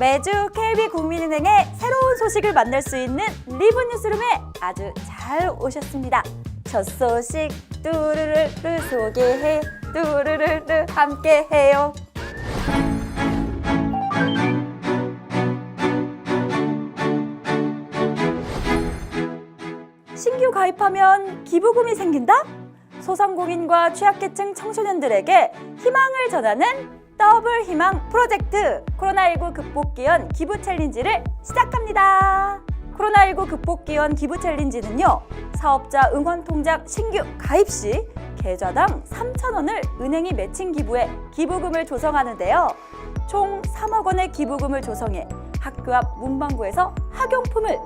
매주 KB 국민은행의 새로운 소식을 만날 수 있는 리본 뉴스룸에 아주 잘 오셨습니다. 첫 소식 뚜루루루 소개해 뚜루루루 함께해요. 신규 가입하면 기부금이 생긴다? 소상공인과 취약계층 청소년들에게 희망을 전하는 더블 희망 프로젝트 코로나19 극복 기원 기부 챌린지를 시작합니다. 코로나19 극복 기원 기부 챌린지는요. 사업자 응원 통장 신규 가입 시 계좌당 3,000원을 은행이 매칭 기부해 기부금을 조성하는데요. 총 3억 원의 기부금을 조성해 학교 앞 문방구에서 학용품을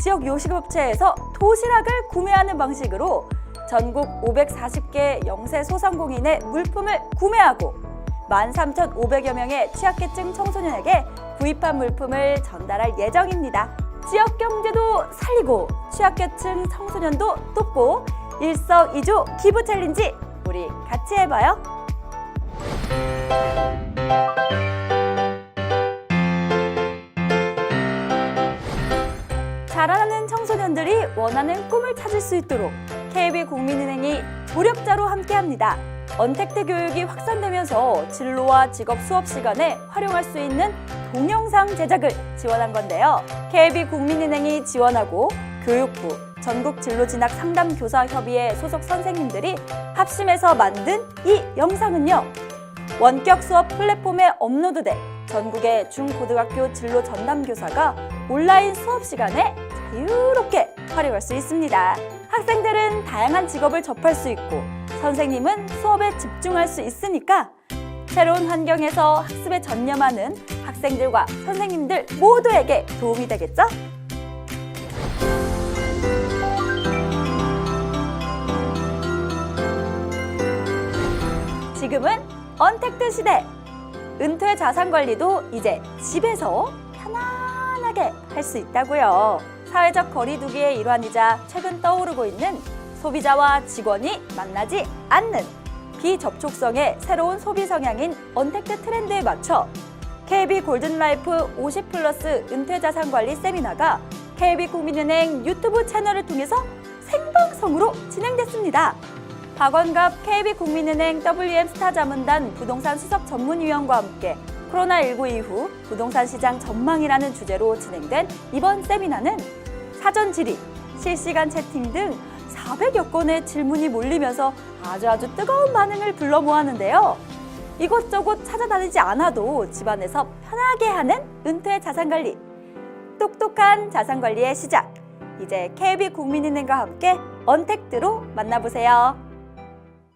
지역 요식업체에서 도시락을 구매하는 방식으로 전국 540개 영세 소상공인의 물품을 구매하고 13,500여 명의 취약계층 청소년에게 구입한 물품을 전달할 예정입니다. 지역 경제도 살리고 취약계층 청소년도 돕고 일석이조 기부 챌린지 우리 같이 해봐요. 자라나는 청소년들이 원하는 꿈을 찾을 수 있도록 KB 국민은행이 조력자로 함께합니다. 언택트 교육이 확산되면서 진로와 직업 수업 시간에 활용할 수 있는 동영상 제작을 지원한 건데요. KB 국민은행이 지원하고 교육부 전국 진로진학 상담교사협의회 소속 선생님들이 합심해서 만든 이 영상은요. 원격 수업 플랫폼에 업로드돼 전국의 중고등학교 진로 전담 교사가 온라인 수업 시간에 자유롭게 활용할 수 있습니다. 학생들은 다양한 직업을 접할 수 있고 선생님은 수업에 집중할 수 있으니까 새로운 환경에서 학습에 전념하는 학생들과 선생님들 모두에게 도움이 되겠죠? 지금은 언택트 시대. 은퇴 자산 관리도 이제 집에서 편안하게 할 수 있다고요. 사회적 거리두기의 일환이자 최근 떠오르고 있는 소비자와 직원이 만나지 않는 비접촉성의 새로운 소비 성향인 언택트 트렌드에 맞춰 KB 골든라이프 50 플러스 은퇴 자산 관리 세미나가 KB 국민은행 유튜브 채널을 통해서 생방송으로 진행됐습니다. 박원갑 KB국민은행 WM 스타 자문단 부동산 수석 전문위원과 함께 코로나19 이후 부동산 시장 전망이라는 주제로 진행된 이번 세미나는 사전 질의, 실시간 채팅 등 400여 건의 질문이 몰리면서 아주 아주 뜨거운 반응을 불러 모았는데요. 이곳저곳 찾아다니지 않아도 집안에서 편하게 하는 은퇴 자산관리. 똑똑한 자산관리의 시작. 이제 KB 국민은행과 함께 언택트로 만나보세요.